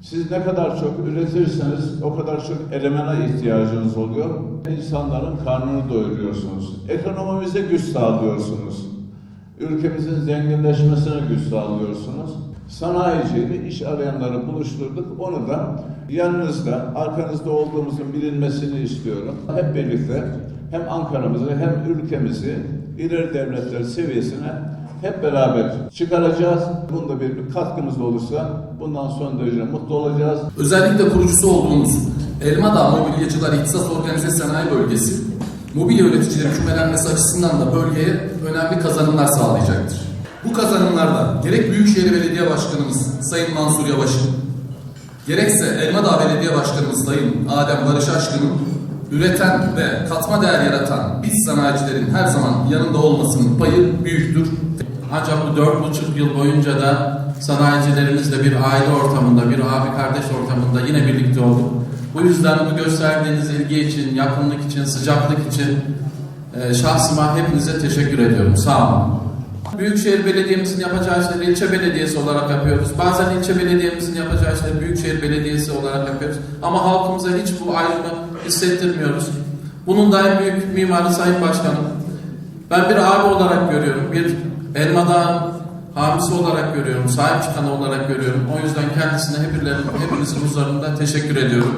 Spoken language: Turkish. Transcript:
Siz ne kadar çok üretirseniz o kadar çok elemana ihtiyacınız oluyor. İnsanların karnını doyuruyorsunuz. Ekonomimize güç sağlıyorsunuz. Ülkemizin zenginleşmesine güç sağlıyorsunuz. Sanayiciyle iş arayanları buluşturduk. Onu da yanınızda, arkanızda olduğumuzun bilinmesini istiyorum. Hep birlikte hem Ankara'mızı hem ülkemizi ileri devletler seviyesine hep beraber çıkaracağız. Bunda bir, katkımız olursa bundan son derece mutlu olacağız. Özellikle kurucusu olduğumuz Elmadağ Mobilyacılar İhtisas Organize Sanayi Bölgesi, mobilya üreticilerin kümelenmesi açısından da bölgeye önemli kazanımlar sağlayacaktır. Bu kazanımlarda gerek Büyükşehir Belediye Başkanımız Sayın Mansur Yavaş'ın, gerekse Elmadağ Belediye Başkanımız Sayın Adem Barış Aşkın'ın üreten ve katma değer yaratan biz sanayicilerin her zaman yanında olmasının payı büyüktür. Ancak bu dört buçuk yıl boyunca da sanayicilerimizle bir aile ortamında, bir abi kardeş ortamında yine birlikte olduk. Bu yüzden bu gösterdiğiniz ilgi için, yakınlık için, sıcaklık için e, şahsıma hepinize teşekkür ediyorum. Sağ olun. Büyükşehir Belediye'mizin yapacağı işleri ilçe belediyesi olarak yapıyoruz. Bazen ilçe belediyemizin yapacağı işleri Büyükşehir Belediyesi olarak yapıyoruz. Ama halkımıza hiç bu ayrımı hissettirmiyoruz. Bunun da en büyük mimarı Sayın Başkanım. Ben bir abi olarak görüyorum. Bir Elmadağ'ın hamisi olarak görüyorum. Sahip çıkanı olarak görüyorum. O yüzden kendisine hepinizin huzurunda teşekkür ediyorum.